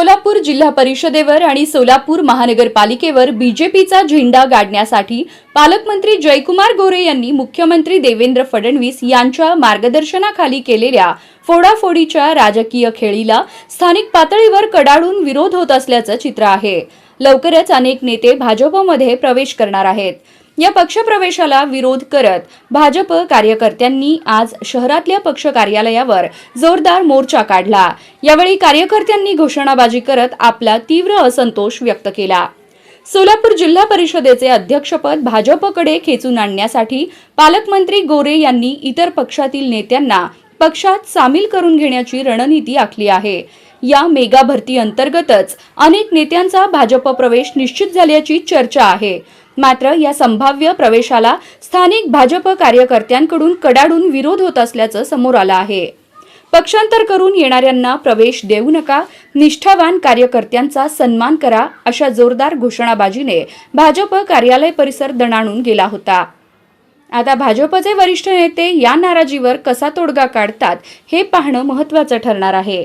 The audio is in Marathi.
सोलापूर जिल्हा परिषदेवर आणि सोलापूर महानगरपालिकेवर बीजेपीचा झेंडा गाडण्यासाठी पालकमंत्री जयकुमार गोरे यांनी मुख्यमंत्री देवेंद्र फडणवीस यांच्या मार्गदर्शनाखाली केलेल्या फोडाफोडीच्या राजकीय खेळीला स्थानिक पातळीवर कडाडून विरोध होत असल्याचं चित्र आहे. लवकरच अनेक नेते भाजपमध्ये प्रवेश करणार आहेत. या पक्षप्रवेशाला विरोध करत भाजप कार्यकर्त्यांनी आज शहरातल्या पक्ष कार्यालयावर जोरदार मोर्चा काढला. यावेळी कार्यकर्त्यांनी घोषणाबाजी करत आपला तीव्र असंतोष व्यक्त केला. सोलापूर जिल्हा परिषदेचे अध्यक्षपद भाजपकडे खेचून आणण्यासाठी पालकमंत्री गोरे यांनी इतर पक्षातील नेत्यांना पक्षात सामील करून घेण्याची रणनीती आखली आहे. या मेगा भरती अंतर्गतच अनेक नेत्यांचा भाजप प्रवेश निश्चित झाल्याची चर्चा आहे. मात्र या संभाव्य प्रवेशाला स्थानिक भाजप कार्यकर्त्यांकडून कडाडून विरोध होत असल्याचं समोर आलं आहे. पक्षांतर करून येणाऱ्यांना प्रवेश देऊ नका निष्ठावान कार्यकर्त्यांचा सन्मान करा अशा जोरदार घोषणाबाजीने भाजप कार्यालय परिसर दणाणून गेला होता. आता भाजपचे वरिष्ठ नेते या नाराजीवर कसा तोडगा काढतात हे पाहणं महत्त्वाचं ठरणार आहे.